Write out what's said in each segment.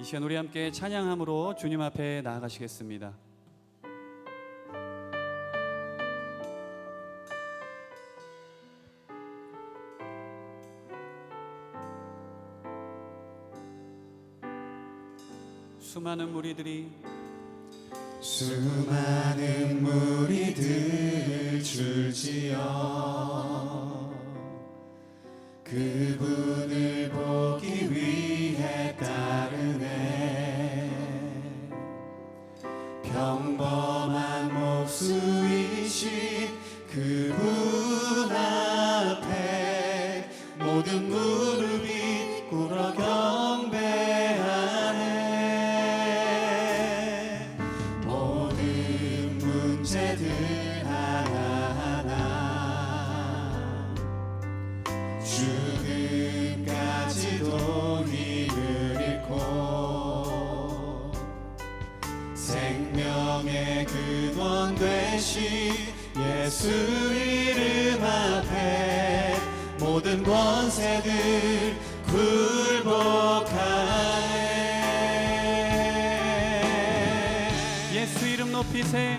이 시간 우리 함께 찬양함으로 주님 앞에 나아가시겠습니다. 수많은 무리들이 수많은 무리들 줄지어 문제들 하나하나 죽음까지도 힘을 잃고 생명의 근원 되신 예수 이름 앞에 모든 권세들 굴복하네. 예수 이름 높이세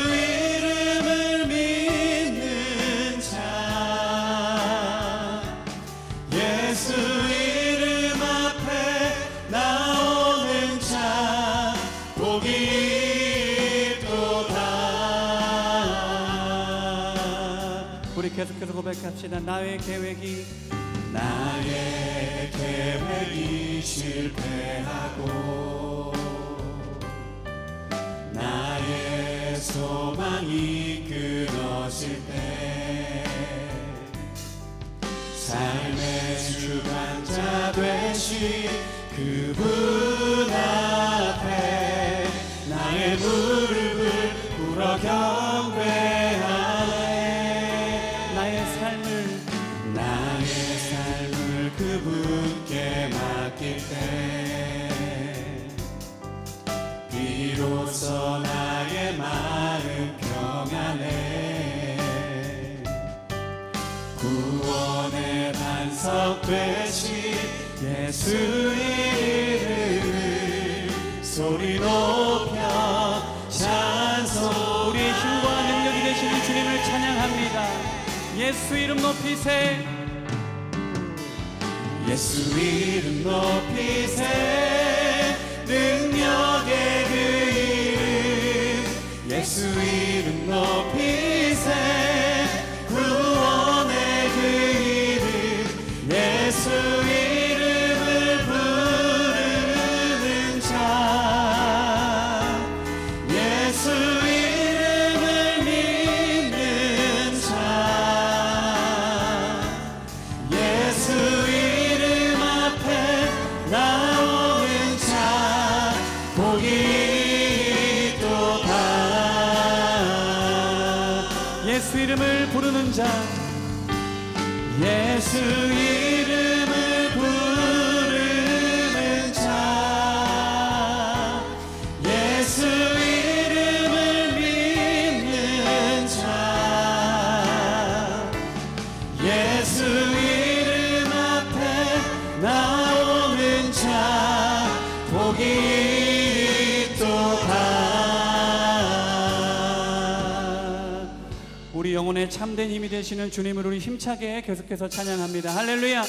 고백합시다. 나의 계획이 나의 계획이 실패하고 나의 소망이 끊어질 때 삶의 주관자 되신 그분 앞에 나의 무릎을 꿇어 경 나의 삶을 그분께 맡길 때 비로소 나의 마음 평안해 구원의 반석 되신 예수 이름을 소리 높여 찬송 우리의 힘과 능력이 되시는 주님을 찬양합니다. 예수 이름 높이세 예수 이름 높이세 능력의 그 이름. 예수 이름 높이 되시는 주님을 우리 힘차게 계속해서 찬양합니다. 할렐루야.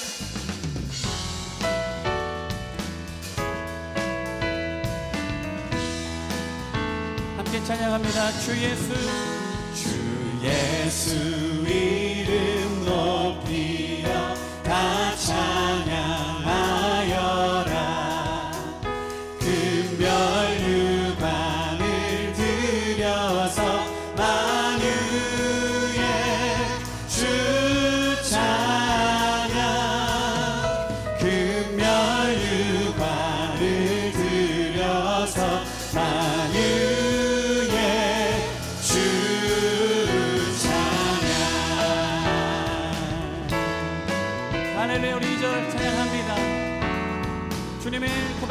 함께 찬양합니다. 주 예수 주 예수 이름 높이여 다 찬양하여라 금별 유관을 들여서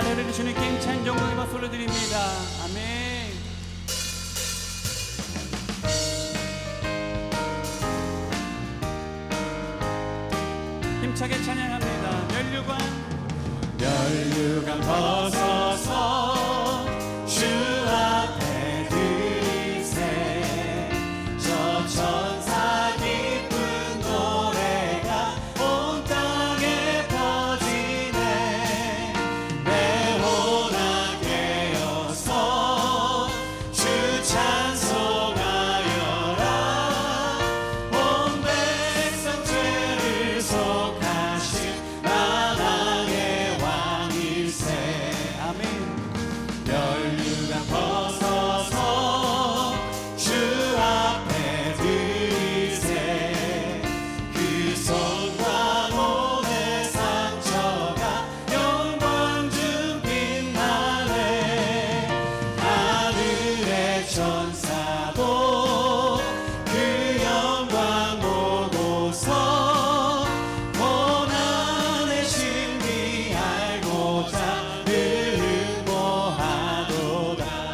자리를 주님께 찬 영광의 박수 올려드립니다. 아멘. 힘차게 찬양합니다. 멸류관. 멸류관 바사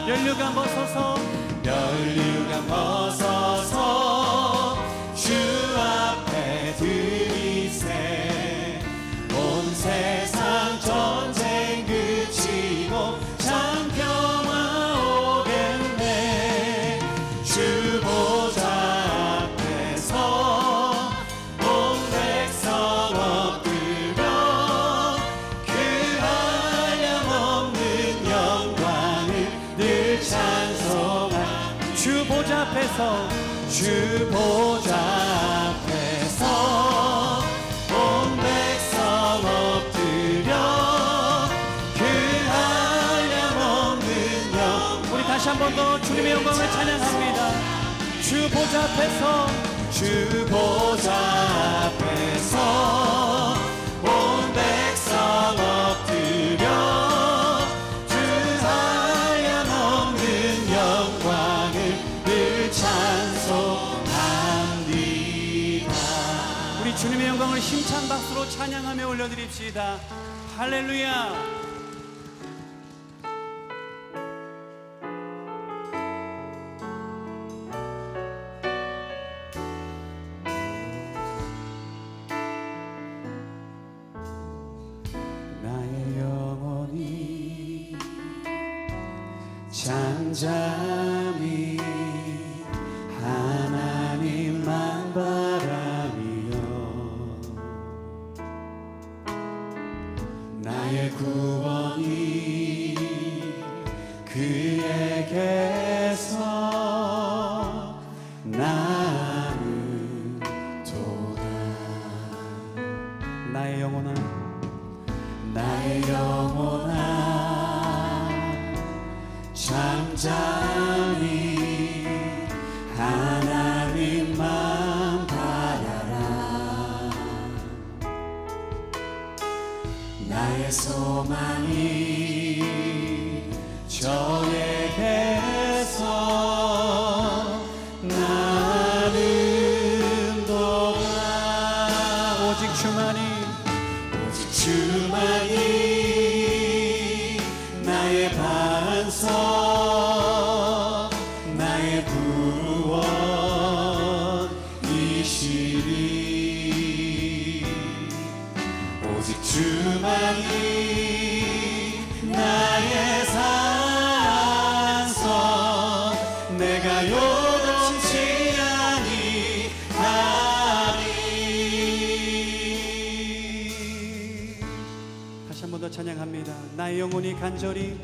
열류가 벗어서 열류가 벗어 나서 주 보좌 앞에서 온 백성 엎드려 그 하염없는 영 우리 다시 한 번 더 주님의 영광을 찬양합니다. 주 보좌 앞에서 주 보좌 찬양하며 올려드립시다. 할렐루야! 나의 영혼이 잠자 나의 소망이 저에게 나의 영혼이 간절히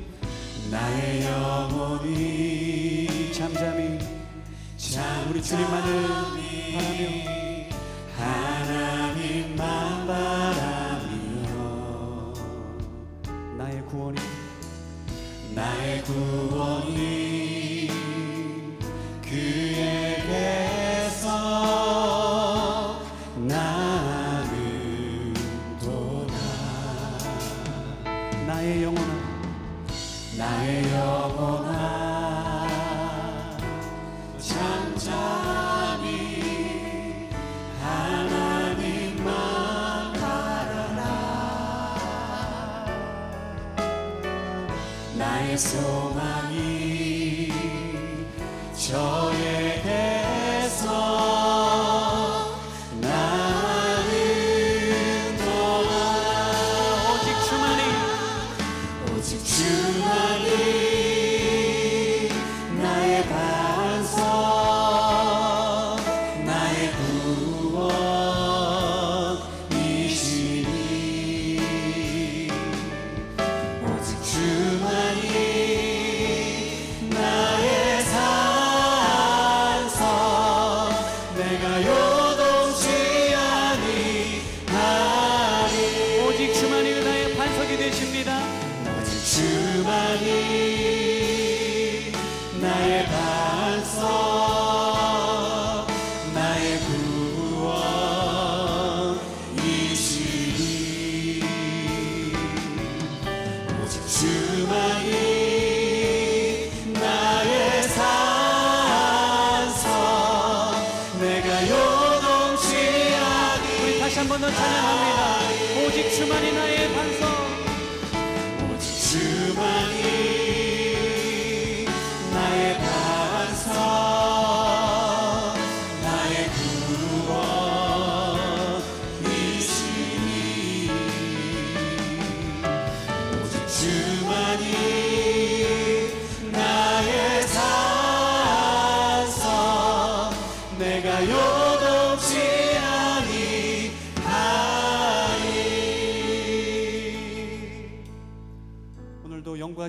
나의 영혼이 잠잠히 우리 주님만을 바라며 하나님만 바라며 나의 구원이 나의 구원이 나의 영혼아. 나의 영혼아. 잠잠히 하나님만 바라라. 나의 소 내 한번 더 찬양합니다. 오직 주만이 나의 반석 오직 주만이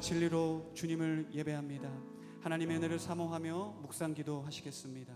진리로 주님을 예배합니다. 하나님의 은혜를 사모하며 묵상 기도하시겠습니다.